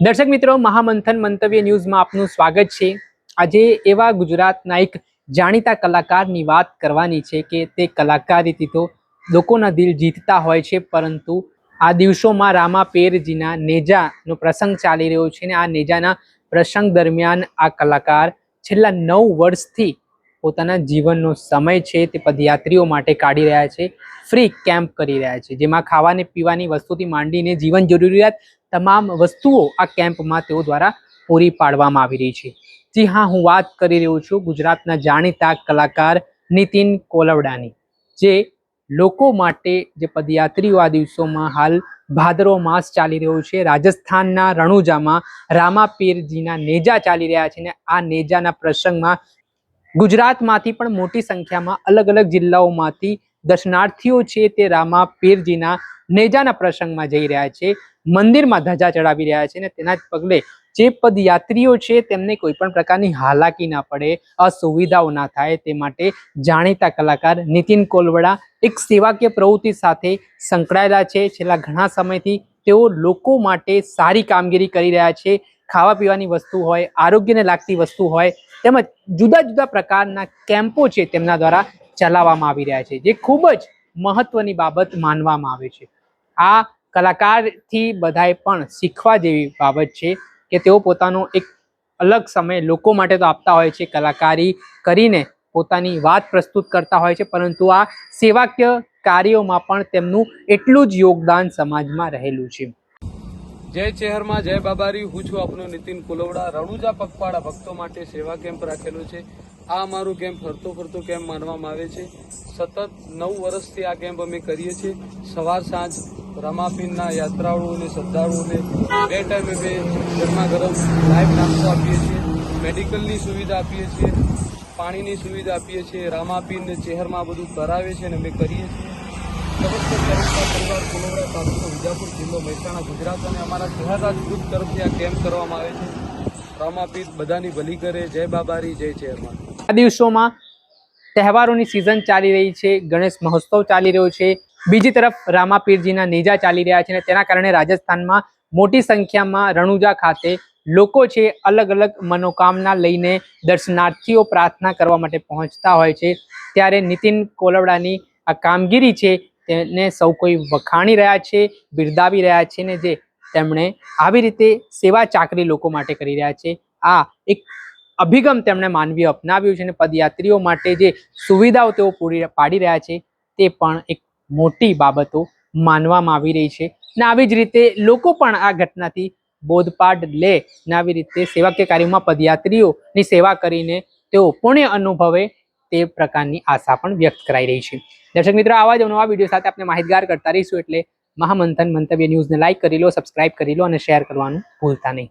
દર્શક મિત્રો, મહામંથન મંતવ્ય ન્યૂઝમાં આપનું સ્વાગત છે. આજે એવા ગુજરાતના એક જાણીતા કલાકારની વાત કરવાની છે કે તે કલાકારીથી તો લોકોના દિલ જીતતા હોય છે, પરંતુ આ દિવસોમાં રામા પેરજીના નેજાનો પ્રસંગ ચાલી રહ્યો છે અને આ નેજાના પ્રસંગ દરમિયાન આ કલાકાર છેલ્લા નવ વર્ષથી પોતાના જીવનનો સમય છે તે પદયાત્રીઓ માટે કાઢી રહ્યા છે, ફ્રી કેમ્પ કરી રહ્યા છે, જેમાં ખાવાને પીવાની વસ્તુથી માંડીને જીવન જરૂરિયાત તમામ વસ્તુઓ આ કેમ્પમાં તેઓ દ્વારા પૂરી પાડવામાં આવી રહી છે. જી હા, હું વાત કરી રહ્યો છું ગુજરાતના જાણીતા કલાકાર નીતિન કોલવડાની, જે લોકો માટે જે પદયાત્રીઓ આ દિવસોમાં હાલ ભાદરો માસ ચાલી રહ્યો છે, રાજસ્થાનના રણુજામાં રામાપીરજીના નેજા ચાલી રહ્યા છે ને આ નેજાના પ્રસંગમાં ગુજરાતમાંથી પણ મોટી સંખ્યામાં અલગ અલગ જિલ્લાઓમાંથી દર્શનાર્થીઓ છે તે રામાપીરજીના નેજાના પ્રસંગમાં જઈ રહ્યા છે. મંદિરમાં ધજા ચડાવી રહ્યા છે અને તેના જ પગલે જે પદયાત્રીઓ છે તેમને કોઈ પણ પ્રકારની હાલાકી ના પડે, અસુવિધાઓ ના થાય તે માટે જાણીતા કલાકાર નીતિન કોલવડા એક સેવાકીય પ્રવૃત્તિ સાથે સંકળાયેલા છે. છેલ્લા ઘણા સમયથી તેઓ લોકો માટે સારી કામગીરી કરી રહ્યા છે. ખાવા પીવાની વસ્તુ હોય, આરોગ્યને લાગતી વસ્તુ હોય તેમજ જુદા જુદા પ્રકારના કેમ્પો છે તેમના દ્વારા ચલાવવામાં આવી રહ્યા છે, જે ખૂબ જ મહત્વની બાબત માનવામાં આવે છે. આ કલાકારથી બધાએ પણ શીખવા જેવી બાબત છે કે તેઓ પોતાનો એક અલગ સમય લોકો માટે તો આપતા હોય છે, કલાકારી કરીને પોતાની વાત પ્રસ્તુત કરતા હોય છે, પરંતુ આ સેવાકીય કાર્યોમાં પણ તેમનું એટલું જ યોગદાન સમાજમાં રહેલું છે. જય ચહેરમાં, જય બાબારી. હું છું આપનો નીતિન કુલવડા. રણુજા પગપાળા ભક્તો માટે સેવા કેમ્પ રાખેલો છે. આ અમારું કેમ્પ ફરતો ફરતો કેમ્પ માનવામાં આવે છે. સતત નવ વર્ષથી આ કેમ્પ અમે કરીએ છીએ. સવાર સાંજ રમાપીરના યાત્રાળુઓને, શ્રદ્ધાળુઓને બે ટાઈમે બે ગરમા ગરમ લાઈવ નાસ્તો આપીએ છીએ મેડિકલની સુવિધા આપીએ છીએ, પાણીની સુવિધા આપીએ છીએ રામાપીરને ચહેરમાં બધું કરાવે છે અને અમે કરીએ છીએ. સમસ્ત પરિવાર કુલોડા તાલુકો વિજાપુર જિલ્લો મહેસાણા, ગુજરાત અને અમારા શહેરના ગ્રુપ તરફથી આ કેમ્પ કરવામાં આવે છે. રામાપીન બધાની ભલી કરે. જય બાબારી, જય ચહેરમાં આ દિવસોમાં તહેવારોની સિઝન ચાલી રહી છે, ગણેશ મહોત્સવ ચાલી રહ્યો છે. બીજી તરફ રામાપીરજીના નેજા ચાલી રહ્યા છે અને તેના કારણે રાજસ્થાનમાં મોટી સંખ્યામાં રણુજા ખાતે લોકો છે અલગ અલગ મનોકામના લઈને દર્શનાર્થીઓ પ્રાર્થના કરવા માટે પહોંચતા હોય છે. ત્યારે નીતિન કોલવડાની આ કામગીરી છે તેને સૌ કોઈ વખાણી રહ્યા છે, બિરદાવી રહ્યા છે ને જે તેમણે આવી રીતે સેવા ચાકરી લોકો માટે કરી રહ્યા છે. આ એક અભિગમ તેમણે માનવીય અપનાવ્યું છે અને પદયાત્રીઓ માટે જે સુવિધાઓ તેઓ પૂરી પાડી રહ્યા છે તે પણ એક મોટી બાબતો માનવામાં આવી રહી છે. ને આવી જ રીતે લોકો પણ આ ઘટનાથી બોધપાઠ લે ને આવી રીતે સેવાકીય કાર્યમાં પદયાત્રીઓની સેવા કરીને તેઓ પુણ્ય અનુભવે તે પ્રકારની આશા પણ વ્યક્ત કરાઈ રહી છે. દર્શક મિત્રો, આવા જ નવા વીડિયો સાથે આપણે માહિતગાર કરતા રહીશું એટલે મહામંથન મંતવ્ય ન્યૂઝને લાઈક કરી લો, સબસ્ક્રાઇબ કરી લો અને શેર કરવાનું ભૂલતા નહીં.